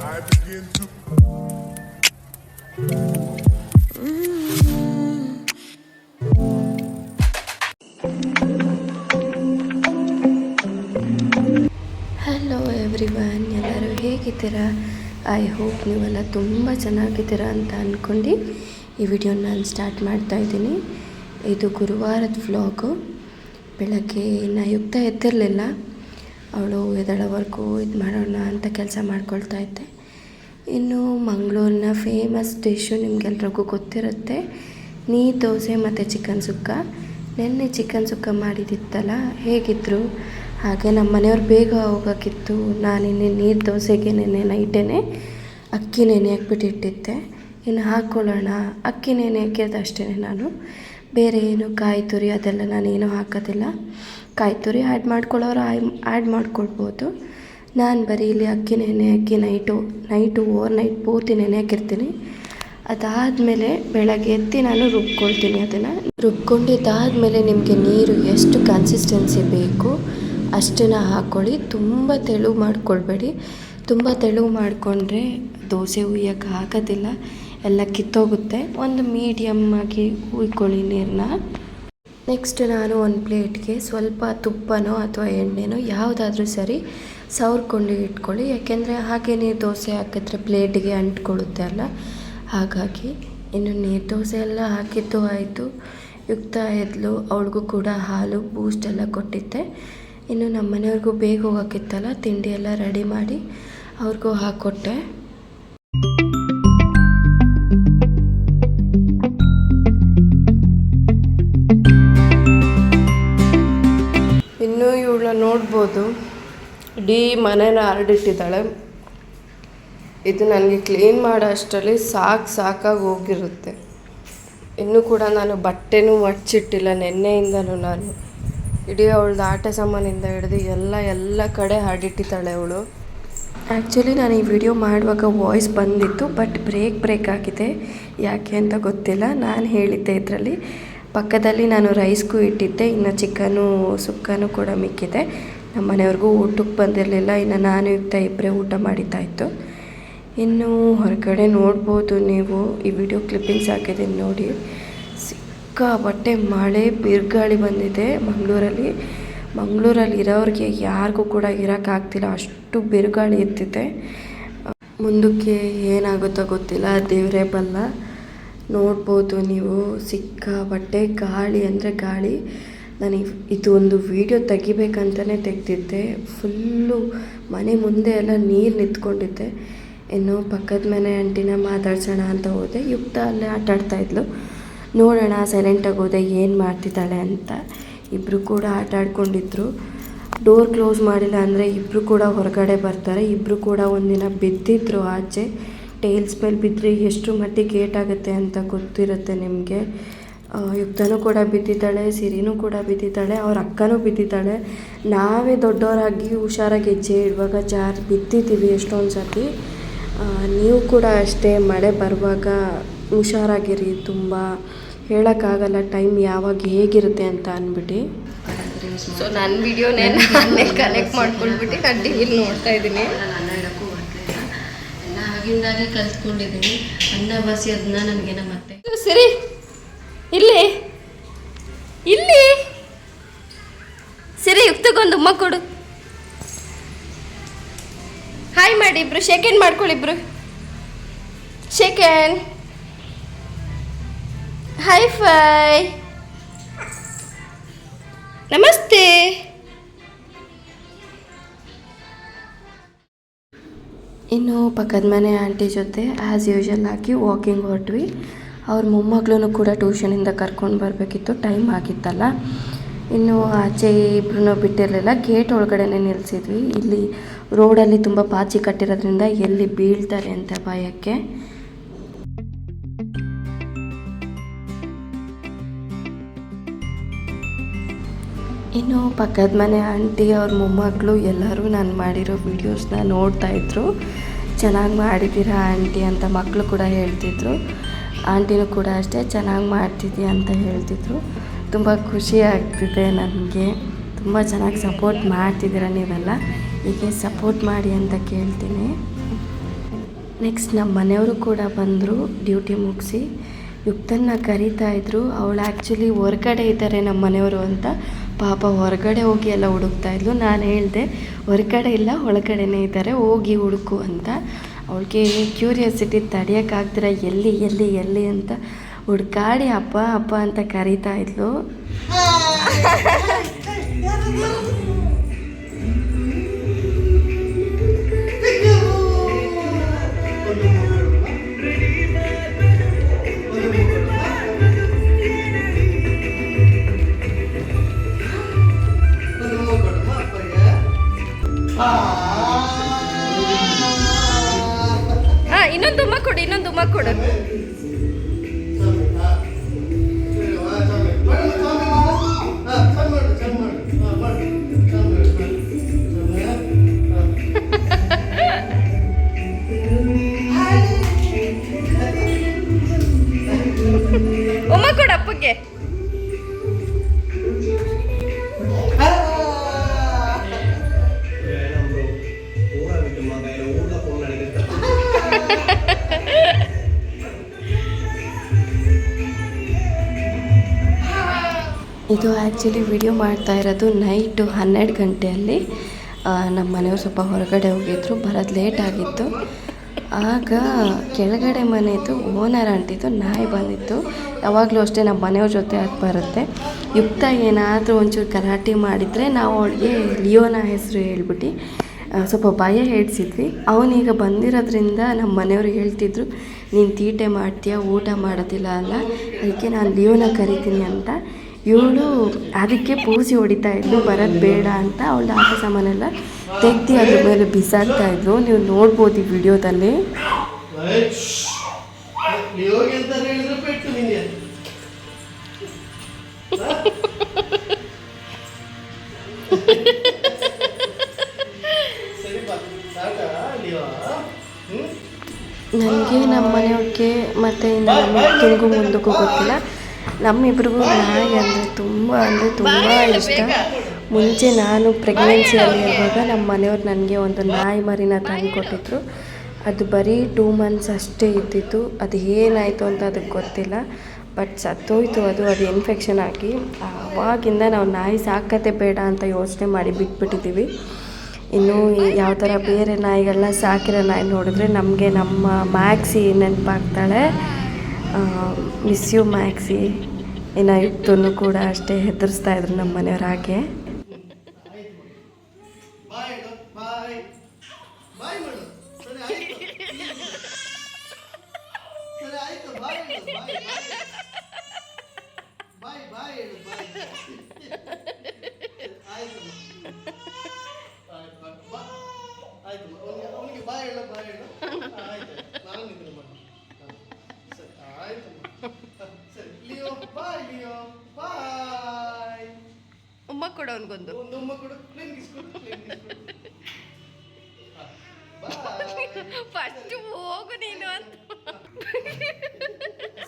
I, begin to. Hello everyone ಎಲ್ಲರೂ ಹೇಗಿದ್ದೀರಾ? I hope ನೀವೆಲ್ಲ ತುಂಬ ಚೆನ್ನಾಗಿದ್ದೀರಾ ಅಂತ ಅಂದ್ಕೊಂಡು ಈ ವಿಡಿಯೋನ ನಾನು ಸ್ಟಾರ್ಟ್ ಮಾಡ್ತಾ ಇದ್ದೀನಿ. ಇದು ಗುರುವಾರದ ವ್ಲಾಗು ಬೆಳಗ್ಗೆ ನಾ ಯುಕ್ತ ಎದ್ದಿರಲಿಲ್ಲ. ಅವಳು ಎದಳವರೆಗೂ ಇದು ಮಾಡೋಣ ಅಂತ ಕೆಲಸ ಮಾಡ್ಕೊಳ್ತಾ ಇದ್ದೆ. ಇನ್ನು ಮಂಗಳೂರಿನ ಫೇಮಸ್ ಡಿಶ್ಶು ನಿಮಗೆಲ್ಲರಿಗೂ ಗೊತ್ತಿರುತ್ತೆ. ನೀರು ದೋಸೆ ಮತ್ತು ಚಿಕನ್ ಸುಕ್ಕ. ನಿನ್ನೆ ಚಿಕನ್ ಸುಕ್ಕ ಮಾಡಿದಿತ್ತಲ್ಲ, ಹೇಗಿದ್ರು? ಹಾಗೆ ನಮ್ಮ ಮನೆಯವ್ರು ಬೇಗ ಹೋಗೋಕ್ಕಿತ್ತು ನಾನು ಇನ್ನೇ ನೀರು ದೋಸೆಗೆ ನೆನ್ನೆ ನೈಟೇ ಅಕ್ಕಿ ನೆನೆ ಹಾಕ್ಬಿಟ್ಟು ಇಟ್ಟಿದ್ದೆ. ಇನ್ನು ಹಾಕ್ಕೊಳ್ಳೋಣ ಅಕ್ಕಿ ನೆನೆ ಹಾಕಿರೋದು ನಾನು. ಬೇರೆ ಏನು ಕಾಯಿ ತುರಿ ಅದೆಲ್ಲ ನಾನೇನು ಹಾಕೋದಿಲ್ಲ. ಕಾಯಿ ತುರಿ ಆ್ಯಡ್ ಮಾಡ್ಕೊಳ್ಳೋರು ಆಯ್, ಆ್ಯಡ್ ಮಾಡ್ಕೊಳ್ಬೋದು. ನಾನು ಬರೀ ಇಲ್ಲಿ ಅಕ್ಕಿ ನೆನೆ ಹಾಕಿ ನೈಟು ನೈಟು, ಓವರ್ ನೈಟ್ ಪೂರ್ತಿ ನೆನೆ ಹಾಕಿರ್ತೀನಿ ಅದಾದಮೇಲೆ ಬೆಳಗ್ಗೆ ಎತ್ತಿ ನಾನು ರುಬ್ಕೊಳ್ತೀನಿ ಅದನ್ನು. ರುಬ್ಕೊಂಡಿದ್ದಾದಮೇಲೆ ನಿಮಗೆ ನೀರು ಎಷ್ಟು ಕನ್ಸಿಸ್ಟೆನ್ಸಿ ಬೇಕು ಅಷ್ಟನ್ನು ಹಾಕ್ಕೊಳ್ಳಿ ತುಂಬ ತೆಳು ಮಾಡ್ಕೊಳ್ಬೇಡಿ. ತುಂಬ ತೆಳು ಮಾಡಿಕೊಂಡ್ರೆ ದೋಸೆ ಹುಯ್ಯಕ್ಕೆ ಆಗೋದಿಲ್ಲ. ಎಲ್ಲ ಕಿತ್ತೋಗುತ್ತೆ. ಒಂದು ಮೀಡಿಯಮ್ ಆಗಿ ಹುಯ್ಕೊಳ್ಳಿ ನೀರನ್ನ ನೆಕ್ಸ್ಟ್ ನಾನು ಒಂದು ಪ್ಲೇಟ್ಗೆ ಸ್ವಲ್ಪ ತುಪ್ಪನೋ ಅಥವಾ ಎಣ್ಣೆನೋ ಯಾವುದಾದ್ರೂ ಸರಿ ಸವರ್ಕೊಂಡು ಇಟ್ಕೊಳ್ಳಿ. ಯಾಕೆಂದರೆ ಹಾಗೆ ನೀರು ದೋಸೆ ಹಾಕಿದ್ರೆ ಪ್ಲೇಟಿಗೆ ಅಂಟ್ಕೊಳ್ಳುತ್ತೆ ಅಲ್ಲ? ಹಾಗಾಗಿ ಇನ್ನು ನೀರು ದೋಸೆ ಎಲ್ಲ ಹಾಕಿದ್ದು ಆಯಿತು. ಯುಕ್ತ ಎದ್ಲು, ಅವಳಿಗೂ ಕೂಡ ಹಾಲು ಬೂಸ್ಟ್ ಎಲ್ಲ ಕೊಟ್ಟಿದ್ದೆ. ಇನ್ನು ನಮ್ಮ ಮನೆಯವ್ರಿಗೂ ಬೇಗ ಹೋಗೋಕ್ಕಿತ್ತಲ್ಲ? ತಿಂಡಿ ಎಲ್ಲ ರೆಡಿ ಮಾಡಿ ಅವ್ರಿಗೂ ಹಾಕ್ಕೊಟ್ಟೆ ನೋಡ್ಬೋದು. ಇಡೀ ಮನೇನ ಹರಡಿಟ್ಟಿದ್ದಾಳೆ. ಇದು ನನಗೆ ಕ್ಲೀನ್ ಮಾಡೋ ಅಷ್ಟರಲ್ಲಿ ಸಾಕು ಸಾಕಾಗಿ ಹೋಗಿರುತ್ತೆ. ಇನ್ನೂ ಕೂಡ ನಾನು ಬಟ್ಟೆನೂ ಮಡ್ಚಿಟ್ಟಿಲ್ಲ, ನೆನ್ನೆಯಿಂದನೂ ನಾನು. ಇಡೀ ಅವಳದು ಆಟ ಸಾಮಾನಿಂದ ಹಿಡಿದು ಎಲ್ಲ ಎಲ್ಲ ಕಡೆ ಹರಡಿಟ್ಟಿದ್ದಾಳೆ ಅವಳು. ಆ್ಯಕ್ಚುಲಿ ನಾನು ಈ ವಿಡಿಯೋ ಮಾಡುವಾಗ ವಾಯ್ಸ್ ಬಂದಿತ್ತು ಬಟ್ ಬ್ರೇಕ್ ಬ್ರೇಕ್ ಆಗಿದೆ. ಯಾಕೆ ಅಂತ ಗೊತ್ತಿಲ್ಲ. ನಾನು ಹೇಳಿದ್ದೆ ಇದರಲ್ಲಿ. ಪಕ್ಕದಲ್ಲಿ ನಾನು ರೈಸ್ಗೂ ಇಟ್ಟಿದ್ದೆ, ಇನ್ನು ಚಿಕನು ಸುಕ್ಕನೂ ಕೂಡ ಮಿಕ್ಕಿದೆ. ನಮ್ಮ ಮನೆಯವ್ರಿಗೂ ಊಟಕ್ಕೆ ಬಂದಿರಲಿಲ್ಲ. ಇನ್ನು ನಾನು ಯುಕ್ತ ಇಬ್ಬರೇ ಊಟ ಮಾಡಿದ್ದಾಯಿತು ಇನ್ನು ಹೊರಗಡೆ ನೋಡ್ಬೋದು ನೀವು. ಈ ವಿಡಿಯೋ ಕ್ಲಿಪ್ಪಿಂಗ್ಸ್ ಹಾಕಿದ್ದೀನಿ ನೋಡಿ. ಸಿಕ್ಕಾಪಟ್ಟೆ ಮಳೆ, ಬಿರುಗಾಳಿ ಬಂದಿದೆ ಮಂಗಳೂರಲ್ಲಿ. ಮಂಗಳೂರಲ್ಲಿ ಇರೋರಿಗೆ ಯಾರಿಗೂ ಕೂಡ ಇರೋಕ್ಕಾಗ್ತಿಲ್ಲ ಅಷ್ಟು ಬಿರುಗಾಳಿ ಎತ್ತಿದೆ. ಮುಂದಕ್ಕೆ ಏನಾಗುತ್ತೋ ಗೊತ್ತಿಲ್ಲ. ದೇವರೇ ಬಲ್ಲ. ನೋಡ್ಬೋದು ನೀವು. ಸಿಕ್ಕಾಪಟ್ಟೆ ಗಾಳಿ ಅಂದರೆ ಗಾಳಿ. ನನಗೆ ಇದು ಒಂದು ವೀಡಿಯೋ ತೆಗಿಬೇಕಂತಲೇ ತೆಗೆದಿದ್ದೆ. ಫುಲ್ಲು ಮನೆ ಮುಂದೆ ಎಲ್ಲ ನೀರು ನಿಂತ್ಕೊಂಡಿದ್ದೆ. ಇನ್ನು ಪಕ್ಕದ ಮನೆ ಆಂಟಿನ ಮಾತಾಡ್ಸೋಣ ಅಂತ ಹೋದೆ. ಯುಕ್ತ ಅಲ್ಲೇ ಆಟ ಆಡ್ತಾಯಿದ್ಲು ನೋಡೋಣ ಸೈಲೆಂಟಾಗಿ ಹೋದೆ, ಏನು ಮಾಡ್ತಿದ್ದಾಳೆ ಅಂತ. ಇಬ್ಬರು ಕೂಡ ಆಟ ಆಡ್ಕೊಂಡಿದ್ರು. ಡೋರ್ ಕ್ಲೋಸ್ ಮಾಡಿಲ್ಲ ಅಂದರೆ ಇಬ್ಬರು ಕೂಡ ಹೊರಗಡೆ ಬರ್ತಾರೆ. ಇಬ್ಬರು ಕೂಡ ಒಂದಿನ ಬಿದ್ದಿದ್ರು ಆಚೆ. ಟೈಲ್ಸ್ ಮೇಲೆ ಬಿದ್ದರೆ ಎಷ್ಟು ಮಟ್ಟಿಗೆ ಏಟಾಗುತ್ತೆ ಅಂತ ಗೊತ್ತಿರುತ್ತೆ ನಿಮಗೆ. ಯುಕ್ತನೂ ಕೂಡ ಬಿದ್ದಿದ್ದಾಳೆ ಸಿರಿನೂ ಕೂಡ ಬಿದ್ದಿದ್ದಾಳೆ ಅವ್ರ ಅಕ್ಕನೂ ಬಿದ್ದಿದ್ದಾಳೆ. ನಾವೇ ದೊಡ್ಡವರಾಗಿ ಹುಷಾರಾಗಿ ಹೆಜ್ಜೆ ಇಡುವಾಗ ಜಾರ್ ಬಿದ್ದಿದ್ದೀವಿ ಎಷ್ಟೊಂದು ಸರ್ತಿ ನೀವು ಕೂಡ ಅಷ್ಟೇ ಮಳೆ ಬರುವಾಗ ಹುಷಾರಾಗಿರಿ ತುಂಬ ಹೇಳೋಕ್ಕಾಗಲ್ಲ ಟೈಮ್ ಯಾವಾಗ ಹೇಗಿರುತ್ತೆ ಅಂತ ಅಂದ್ಬಿಟ್ಟು ಸೊ ನನ್ನ ವಿಡಿಯೋನೇ ನಾನೇ ಕನೆಕ್ಟ್ ಮಾಡ್ಕೊಂಡ್ಬಿಟ್ಟು ನಾನು ಟಿ ವಿಲಿ ನೋಡ್ತಾ ಇದ್ದೀನಿ. ನಾನು ಅನ್ನ ಇಡೋಕ್ಕೂ ಇಲ್ಲ. ಎಲ್ಲ ಆಗಿಂದಾಗೆ ಕಲ್ತ್ಕೊಂಡಿದ್ದೀನಿ. ಅನ್ನ ಬಸಿ ಅದನ್ನ ನನಗೇನ ಮತ್ತೆ ಸರಿ. ಇಲ್ಲಿ ಇಲ್ಲಿ ಸರಿ ಯುಕ್ತಗೊಂದು ಉಮ್ಮ ಕೊಡು. ಹಾಯ್ ಮಾಡಿ ಇಬ್ರು. ಶೇಕೆಂಡ್ ಮಾಡ್ಕೊಳ್ಳಿ ಇಬ್ರು. ಶೇಕೆಂಡ್ ಹೈ ಫೈ ನಮಸ್ತೆ. ಇನ್ನು ಪಕ್ಕದ ಮನೆ ಆಂಟಿ ಜೊತೆ ಆ್ಯಸ್ ಯೂಶಲ್ ಆಗಿ ವಾಕಿಂಗ್ ಹೊರಟ್ವಿ ಅವ್ರ ಮೊಮ್ಮಗಳೂ ಕೂಡ ಟ್ಯೂಷನಿಂದ ಕರ್ಕೊಂಡು ಬರಬೇಕಿತ್ತು, ಟೈಮ್ ಆಗಿತ್ತಲ್ಲ. ಇನ್ನು ಆಚೆ ಇಬ್ಬರೂ ಬಿಟ್ಟಿರಲಿಲ್ಲ, ಗೇಟ್ ಒಳಗಡೆನೆ ನಿಲ್ಲಿಸಿದ್ವಿ ಇಲ್ಲಿ ರೋಡಲ್ಲಿ ತುಂಬ ಪಾಚಿ ಕಟ್ಟಿರೋದ್ರಿಂದ ಎಲ್ಲಿ ಬೀಳ್ತಾರೆ ಅಂತ ಭಯಕ್ಕೆ. ಇನ್ನು ಪಕ್ಕದ ಮನೆ ಆಂಟಿ ಅವ್ರ ಮೊಮ್ಮಗಳು ಎಲ್ಲರೂ ನಾನು ಮಾಡಿರೋ ವೀಡಿಯೋಸ್ನ ನೋಡ್ತಾಯಿದ್ರು ಚೆನ್ನಾಗಿ ಮಾಡಿದ್ದೀರಾ ಆಂಟಿ ಅಂತ ಮಕ್ಕಳು ಕೂಡ ಹೇಳ್ತಿದ್ರು. ಆಂಟಿನೂ ಕೂಡ ಅಷ್ಟೇ ಚೆನ್ನಾಗಿ ಮಾಡ್ತಿದ್ದೀಯ ಅಂತ ಹೇಳ್ತಿದ್ರು. ತುಂಬ ಖುಷಿ ಆಗ್ತಿದೆ ನನಗೆ. ತುಂಬ ಚೆನ್ನಾಗಿ ಸಪೋರ್ಟ್ ಮಾಡ್ತಿದ್ದೀರ ನೀವೆಲ್ಲ? ಹೀಗೆ ಸಪೋರ್ಟ್ ಮಾಡಿ ಅಂತ ಕೇಳ್ತೀನಿ. ನೆಕ್ಸ್ಟ್ ನಮ್ಮ ಮನೆಯವರು ಕೂಡ ಬಂದರು ಡ್ಯೂಟಿ ಮುಗಿಸಿ. ಯುಕ್ತನ್ನ ಕರೀತಾ ಇದ್ರು. ಅವಳು ಆ್ಯಕ್ಚುಲಿ ಹೊರ್ಗಡೆ ಇದ್ದಾರೆ ನಮ್ಮ ಮನೆಯವರು ಅಂತ. ಪಾಪ ಹೊರಗಡೆ ಹೋಗಿ ಎಲ್ಲ ಹುಡುಕ್ತಾ ಇದ್ಲು ನಾನು ಹೇಳಿದೆ ಹೊರಗಡೆ ಇಲ್ಲ ಒಳಗಡೆನೇ ಇದ್ದಾರೆ ಹೋಗಿ ಹುಡುಕು ಅಂತ ಅವಳಿಗೆ ಕ್ಯೂರಿಯಾಸಿಟಿ ತಡೆಯೋಕ್ಕಾಗ್ದಿರ ಎಲ್ಲಿ ಎಲ್ಲಿ ಎಲ್ಲಿ ಅಂತ ಹುಡ್ಕಾಡಿ ಅಪ್ಪ ಅಪ್ಪ ಅಂತ ಕರೀತಾ ಇದ್ಲು ಇದು ಆ್ಯಕ್ಚುಲಿ ವಿಡಿಯೋ ಮಾಡ್ತಾ ಇರೋದು ನೈಟು ಹನ್ನೆರಡು ಗಂಟೆಯಲ್ಲಿ. ನಮ್ಮ ಮನೆಯವ್ರು ಸ್ವಲ್ಪ ಹೊರಗಡೆ ಹೋಗಿದ್ರು, ಬರೋದು ಲೇಟ್ ಆಗಿತ್ತು. ಆಗ ಕೆಳಗಡೆ ಮನೆಯದು ಓನರ್ ಅಂಟಿತ್ತು ನಾಯಿ ಬಂದಿತ್ತು. ಯಾವಾಗಲೂ ಅಷ್ಟೇ ನಮ್ಮ ಮನೆಯವ್ರ ಜೊತೆ ಆಗಿ ಬರುತ್ತೆ. ಯುಕ್ತ ಏನಾದರೂ ಒಂಚೂರು ಕರಾಟೆ ಮಾಡಿದರೆ ನಾವು ಅವಳಿಗೆ ಲಿಯೋನ ಹೆಸರು ಹೇಳ್ಬಿಟ್ಟು ಸ್ವಲ್ಪ ಭಯ ಹೇಳ್ಸಿದ್ವಿ. ಅವನೀಗ ಬಂದಿರೋದ್ರಿಂದ ನಮ್ಮ ಮನೆಯವರು ಹೇಳ್ತಿದ್ರು, ನೀನು ತೀಟೆ ಮಾಡ್ತೀಯ? ಊಟ ಮಾಡೋದಿಲ್ಲ ಅಲ್ಲ? ಅದಕ್ಕೆ ನಾನು ಲಿಯೋನ ಕರಿತೀನಿ ಅಂತ. ಇವಳು ಅದಕ್ಕೆ ಪೂಸಿ ಹೊಡಿತಾ ಇದ್ಲು, ಬರೋದು ಬೇಡ ಅಂತ. ಅವಳ ಆಟ ಸಾಮಾನೆಲ್ಲ ತೆಗ್ದು ಅದ್ರ ಮೇಲೆ ಬಿಸಾಡ್ತಾ ಇದ್ರು ನೀವು ನೋಡ್ಬೋದು ಈ ವಿಡಿಯೋದಲ್ಲಿ. ನನಗೆ ನಮ್ಮ ಮನೆಯವ್ರಿಗೆ ಮತ್ತು ನಮ್ಮ ಅಕ್ಕನಿಗೂ ಮುಂದಕ್ಕೂ ಗೊತ್ತಿಲ್ಲ. ನಮ್ಮಿಬ್ರಿಗೂ ನಾಯಿ ಅಂದರೆ ತುಂಬ ಅಂದರೆ ತುಂಬ ಇಷ್ಟ. ಮುಂಚೆ ನಾನು ಪ್ರೆಗ್ನೆನ್ಸಿಯಲ್ಲಿ ಇರುವಾಗ ನಮ್ಮ ಮನೆಯವ್ರು ನನಗೆ ಒಂದು ನಾಯಿ ಮರಿನ ತಂದು ಕೊಟ್ಟಿದ್ರು. ಅದು ಬರೀ ಟೂ ಮಂತ್ಸ್ ಅಷ್ಟೇ ಇದ್ದಿತ್ತು ಅದು ಏನಾಯಿತು ಅಂತ ಅದಕ್ಕೆ ಗೊತ್ತಿಲ್ಲ. ಬಟ್ ಸತ್ತೋಯ್ತು ಅದು ಅದು ಇನ್ಫೆಕ್ಷನ್ ಆಗಿ. ಆವಾಗಿಂದ ನಾವು ನಾಯಿ ಸಾಕತೆ ಬೇಡ ಅಂತ ಯೋಚನೆ ಮಾಡಿ ಬಿಟ್ಬಿಟ್ಟಿದ್ದೀವಿ. ಇನ್ನು ಯಾವ ಥರ ಬೇರೆ ನಾಯಿಗಳನ್ನ ಸಾಕಿರೋ ನಾಯಿ ನೋಡಿದ್ರೆ ನಮಗೆ ನಮ್ಮ ಮ್ಯಾಕ್ಸಿ ನೆನಪಾಗ್ತಾಳೆ. Miss you Maxi. ಇನ್ನು ಇತ್ತು ಕೂಡ ಅಷ್ಟೇ ಹೆದರಿಸ್ತಾ ಇದ್ರು ನಮ್ಮ ಮನೆಯವ್ರು ಹಾಗೆ. ಅವನಿಗೊಂದು ಫಸ್ಟ್ ಹೋಗು ನೀನು ಅಂತ.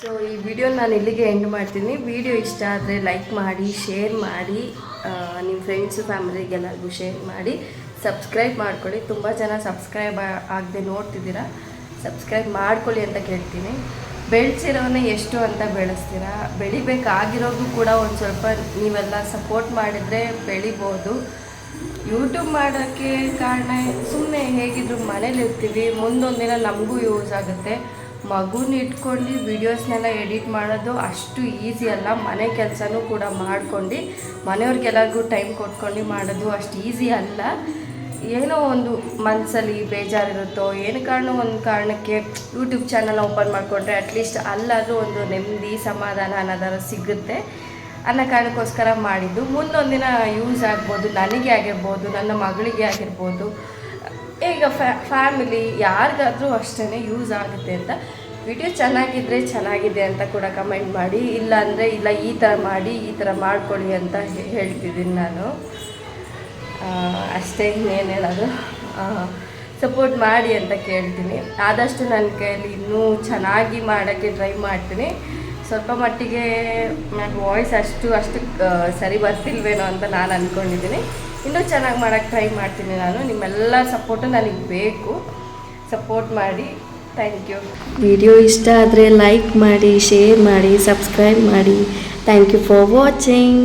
ಸೊ ಈ ವಿಡಿಯೋ ನಾನು ಇಲ್ಲಿಗೆ ಎಂಡ್ ಮಾಡ್ತೀನಿ. ವಿಡಿಯೋ ಇಷ್ಟ ಆದರೆ ಲೈಕ್ ಮಾಡಿ ಶೇರ್ ಮಾಡಿ ನಿಮ್ಮ ಫ್ರೆಂಡ್ಸು ಫ್ಯಾಮಿಲಿಗೆಲ್ಲರಿಗೂ ಶೇರ್ ಮಾಡಿ. ಸಬ್ಸ್ಕ್ರೈಬ್ ಮಾಡ್ಕೊಳ್ಳಿ. ತುಂಬ ಜನ ಸಬ್ಸ್ಕ್ರೈಬ್ ಆಗದೆ ನೋಡ್ತಿದ್ದೀರಾ. ಸಬ್ಸ್ಕ್ರೈಬ್ ಮಾಡ್ಕೊಳ್ಳಿ ಅಂತ ಕೇಳ್ತೀನಿ. ಬೆಳೆಸಿರೋನೇ ಎಷ್ಟು ಅಂತ ಬೆಳೆಸ್ತೀರಾ? ಬೆಳಿಬೇಕಾಗಿರೋದು ಕೂಡ ಒಂದು ಸ್ವಲ್ಪ ನೀವೆಲ್ಲ ಸಪೋರ್ಟ್ ಮಾಡಿದರೆ ಬೆಳಿಬೋದು. ಯೂಟ್ಯೂಬ್ ಮಾಡೋಕ್ಕೆ ಕಾರಣ ಸುಮ್ಮನೆ ಹೇಗಿದ್ರು ಮನೇಲಿರ್ತೀವಿ ಮುಂದೊಂದು ದಿನ ನಮಗೂ ಯೂಸ್ ಆಗುತ್ತೆ. ಮಗುನ ಇಟ್ಕೊಂಡು ವೀಡಿಯೋಸ್ನೆಲ್ಲ ಎಡಿಟ್ ಮಾಡೋದು ಅಷ್ಟು ಈಸಿ ಅಲ್ಲ. ಮನೆ ಕೆಲಸನೂ ಕೂಡ ಮಾಡ್ಕೊಂಡು ಮನೆಯವ್ರಿಗೆಲ್ಲರಿಗೂ ಟೈಮ್ ಕೊಟ್ಕೊಂಡು ಮಾಡೋದು ಅಷ್ಟು ಈಸಿ ಅಲ್ಲ. ಏನೋ ಒಂದು ಮನಸ್ಸಲ್ಲಿ ಬೇಜಾರಿರುತ್ತೋ, ಏನು ಕಾರಣ, ಒಂದು ಕಾರಣಕ್ಕೆ ಯೂಟ್ಯೂಬ್ ಚಾನಲ್ ಓಪನ್ ಮಾಡಿಕೊಂಡ್ರೆ ಅಟ್ಲೀಸ್ಟ್ ಅಲ್ಲಾದರೂ ಒಂದು ನೆಮ್ಮದಿ, ಸಮಾಧಾನ ಅನ್ನೋದಾರ ಸಿಗುತ್ತೆ ಅನ್ನೋ ಕಾರಣಕ್ಕೋಸ್ಕರ ಮಾಡಿದ್ದು. ಮುಂದೊಂದಿನ ಯೂಸ್ ಆಗ್ಬೋದು, ನನಗೆ ಆಗಿರ್ಬೋದು, ನನ್ನ ಮಗಳಿಗೆ ಆಗಿರ್ಬೋದು, ಈಗ ಫ್ಯಾಮಿಲಿ ಯಾರಿಗಾದರೂ ಅಷ್ಟೇ ಯೂಸ್ ಆಗುತ್ತೆ ಅಂತ. ವಿಡಿಯೋ ಚೆನ್ನಾಗಿದ್ದರೆ ಚೆನ್ನಾಗಿದೆ ಅಂತ ಕೂಡ ಕಮೆಂಟ್ ಮಾಡಿ ಇಲ್ಲ ಅಂದರೆ ಇಲ್ಲ ಈ ಥರ ಮಾಡಿ, ಈ ಥರ ಮಾಡ್ಕೊಳ್ಳಿ ಅಂತ ಹೇಳ್ತಿದ್ದೀನಿ ನಾನು. ಅಷ್ಟೇ ಇನ್ನೇನು ಹೇಳೋದು. ಸಪೋರ್ಟ್ ಮಾಡಿ ಅಂತ ಕೇಳ್ತೀನಿ. ಆದಷ್ಟು ನನ್ನ ಕೈಯಲ್ಲಿ ಇನ್ನೂ ಚೆನ್ನಾಗಿ ಮಾಡೋಕ್ಕೆ ಟ್ರೈ ಮಾಡ್ತೀನಿ. ಸ್ವಲ್ಪ ಮಟ್ಟಿಗೆ ನನ್ನ ವಾಯ್ಸ್ ಅಷ್ಟು ಅಷ್ಟು ಸರಿ ಬರ್ತಿಲ್ವೇನೋ ಅಂತ ನಾನು ಅಂದ್ಕೊಂಡಿದ್ದೀನಿ ಇನ್ನೂ ಚೆನ್ನಾಗಿ ಮಾಡೋಕ್ಕೆ ಟ್ರೈ ಮಾಡ್ತೀನಿ ನಾನು. ನಿಮ್ಮೆಲ್ಲ ಸಪೋರ್ಟು ನನಗೆ ಬೇಕು. ಸಪೋರ್ಟ್ ಮಾಡಿ. ಥ್ಯಾಂಕ್ ಯು ವಿಡಿಯೋ ಇಷ್ಟ ಆದರೆ ಲೈಕ್ ಮಾಡಿ ಶೇರ್ ಮಾಡಿ ಸಬ್ಸ್ಕ್ರೈಬ್ ಮಾಡಿ. Thank you for watching